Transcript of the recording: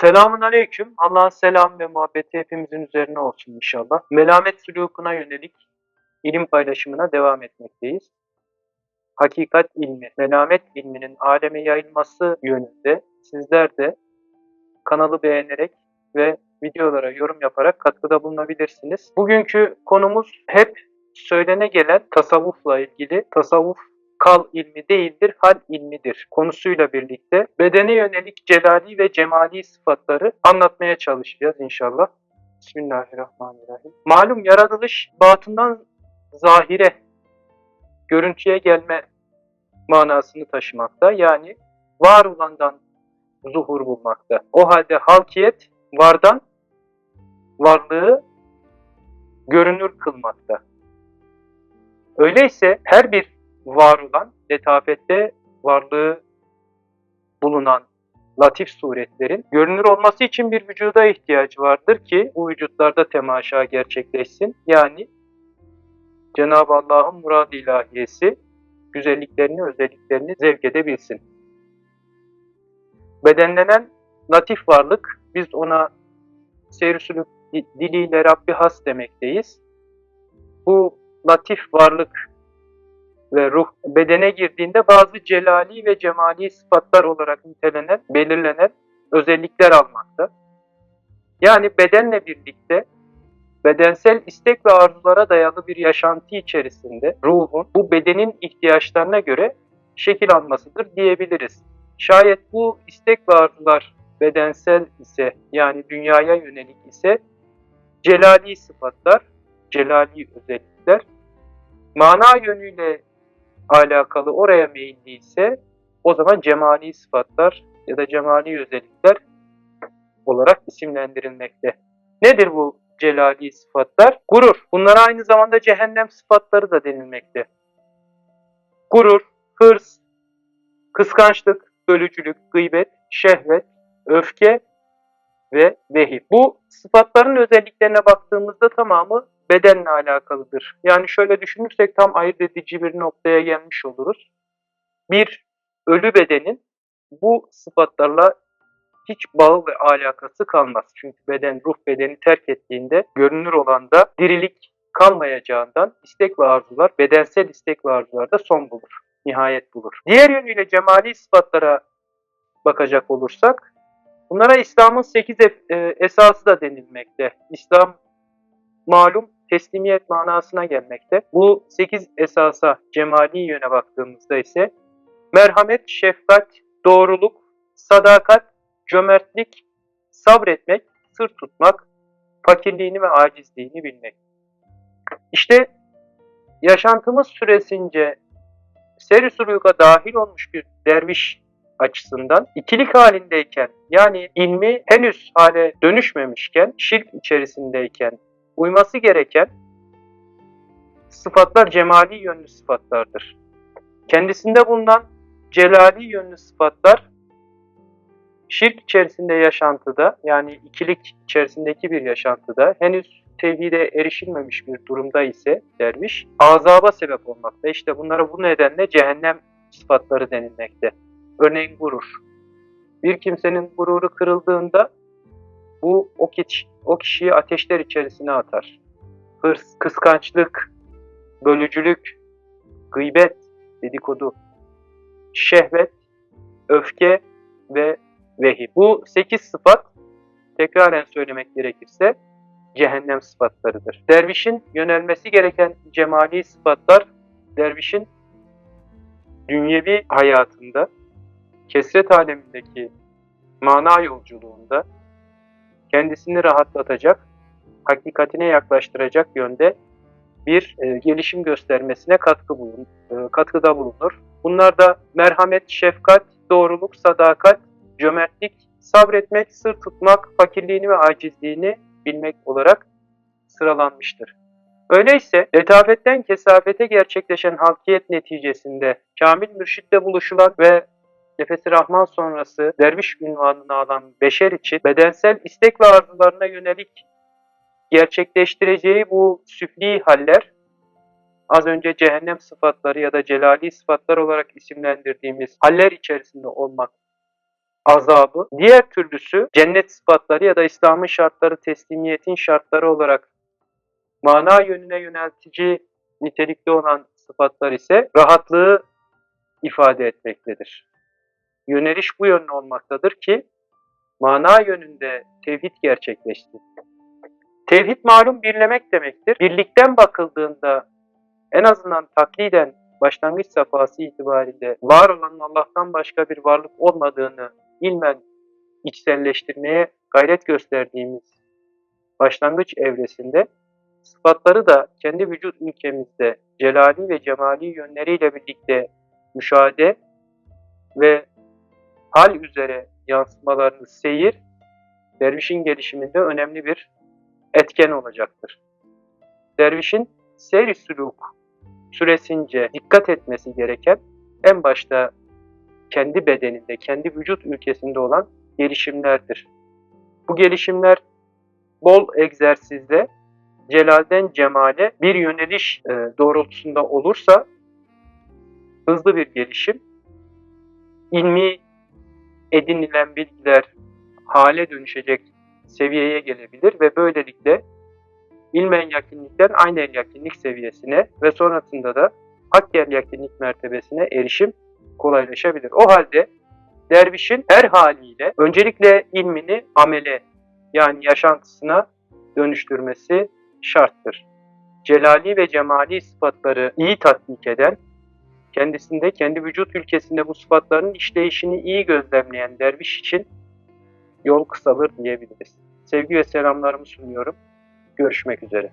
Selamun aleyküm. Allah'ın selam ve muhabbeti hepimizin üzerine olsun inşallah. Melamet sülukuna yönelik ilim paylaşımına devam etmekteyiz. Hakikat ilmi, melamet ilminin aleme yayılması yönünde sizler de kanalı beğenerek ve videolara yorum yaparak katkıda bulunabilirsiniz. Bugünkü konumuz hep söylene gelen tasavvufla ilgili tasavvuf kal ilmi değildir, hal ilmidir konusuyla birlikte bedene yönelik celali ve cemali sıfatları anlatmaya çalışacağız inşallah. Bismillahirrahmanirrahim. Malum yaratılış batından zahire, görüntüye gelme manasını taşımakta. Yani var olandan zuhur bulmakta. O halde halkiyet vardan varlığı görünür kılmakta. Öyleyse her bir var olan, letafette varlığı bulunan latif suretlerin görünür olması için bir vücuda ihtiyacı vardır ki bu vücutlarda temaşa gerçekleşsin. Yani Cenab-ı Allah'ın murad ilahiyesi güzelliklerini, özelliklerini zevk edebilsin. Bedenlenen latif varlık, biz ona seyr diliyle Rabbi has demekteyiz. Bu latif varlık ve ruh bedene girdiğinde bazı celali ve cemali sıfatlar olarak nitelenen, belirlenen özellikler almakta. Yani bedenle birlikte bedensel istek ve arzulara dayalı bir yaşantı içerisinde ruhun bu bedenin ihtiyaçlarına göre şekil almasıdır diyebiliriz. Şayet bu istek ve arzular bedensel ise yani dünyaya yönelik ise celali sıfatlar, celali özellikler, mana yönüyle alakalı oraya meyilliyse o zaman cemali sıfatlar ya da cemali özellikler olarak isimlendirilmekte. Nedir bu celali sıfatlar? Gurur. Bunlara aynı zamanda cehennem sıfatları da denilmekte. Gurur, hırs, kıskançlık, bölücülük, gıybet, şehvet, öfke ve vehim. Bu sıfatların özelliklerine baktığımızda tamamı bedenle alakalıdır. Yani şöyle düşünürsek tam ayırt edici bir noktaya gelmiş oluruz. Bir ölü bedenin bu sıfatlarla hiç bağı ve alakası kalmaz. Çünkü beden ruh bedeni terk ettiğinde görünür olan da dirilik kalmayacağından istek ve arzular, bedensel istek ve arzular da son bulur, nihayet bulur. Diğer yönüyle cemali sıfatlara bakacak olursak, bunlara İslam'ın sekiz e, esası da denilmekte. İslam malum teslimiyet manasına gelmekte. Bu sekiz esasa cemali yöne baktığımızda ise merhamet, şefkat, doğruluk, sadakat, cömertlik, sabretmek, sır tutmak, fakirliğini ve acizliğini bilmek. İşte yaşantımız süresince seri suluka dahil olmuş bir derviş açısından ikilik halindeyken yani ilmi henüz hale dönüşmemişken, şirk içerisindeyken, uyması gereken sıfatlar cemali yönlü sıfatlardır. Kendisinde bulunan celali yönlü sıfatlar şirk içerisinde yaşantıda yani ikilik içerisindeki bir yaşantıda henüz tevhide erişilmemiş bir durumda ise derviş azaba sebep olmakta. İşte bunlara bu nedenle cehennem sıfatları denilmekte. Örneğin gurur. Bir kimsenin gururu kırıldığında bu o, kişi, o kişiyi ateşler içerisine atar. Hırs, kıskançlık, bölücülük, gıybet, dedikodu, şehvet, öfke ve vehim. Bu sekiz sıfat tekraren söylemek gerekirse cehennem sıfatlarıdır. Dervişin yönelmesi gereken cemali sıfatlar dervişin dünyevi hayatında, kesret alemindeki mana yolculuğunda kendisini rahatlatacak, hakikatine yaklaştıracak yönde bir e, gelişim göstermesine katkı bulun, e, katkıda bulunur. Bunlar da merhamet, şefkat, doğruluk, sadakat, cömertlik, sabretmek, sır tutmak, fakirliğini ve acizliğini bilmek olarak sıralanmıştır. Öyleyse letafetten kesafete gerçekleşen halkiyet neticesinde kamil mürşitle buluşulan ve Nefesi Rahman sonrası derviş ünvanını alan beşer için bedensel istek ve arzularına yönelik gerçekleştireceği bu süfli haller az önce cehennem sıfatları ya da celali sıfatlar olarak isimlendirdiğimiz haller içerisinde olmak azabı. Diğer türlüsü cennet sıfatları ya da İslam'ın şartları, teslimiyetin şartları olarak mana yönüne yöneltici nitelikte olan sıfatlar ise rahatlığı ifade etmektedir. Yöneliş bu yönlü olmaktadır ki mana yönünde tevhid gerçekleşsin. Tevhid malum birlemek demektir. Birlikten bakıldığında en azından takliden başlangıç safhası itibariyle var olan Allah'tan başka bir varlık olmadığını ilmen içselleştirmeye gayret gösterdiğimiz başlangıç evresinde sıfatları da kendi vücut ülkemizde celali ve cemali yönleriyle birlikte müşahede ve hal üzere yansımalarını seyir, dervişin gelişiminde önemli bir etken olacaktır. Dervişin seyr-i sülûk süresince dikkat etmesi gereken en başta kendi bedeninde, kendi vücut ülkesinde olan gelişimlerdir. Bu gelişimler bol egzersizle celalden cemale bir yöneliş e, doğrultusunda olursa hızlı bir gelişim, ilmi edinilen bilgiler hale dönüşecek seviyeye gelebilir ve böylelikle ilmen yakinlikten aynel yakinlik seviyesine ve sonrasında da hakker yakinlik mertebesine erişim kolaylaşabilir. O halde dervişin her haliyle öncelikle ilmini amele yani yaşantısına dönüştürmesi şarttır. Celali ve cemali sıfatları iyi tatbik eden, kendisinde, kendi vücut ülkesinde bu sıfatların işleyişini iyi gözlemleyen derviş için yol kısalır diyebiliriz. Sevgi ve selamlarımı sunuyorum. Görüşmek üzere.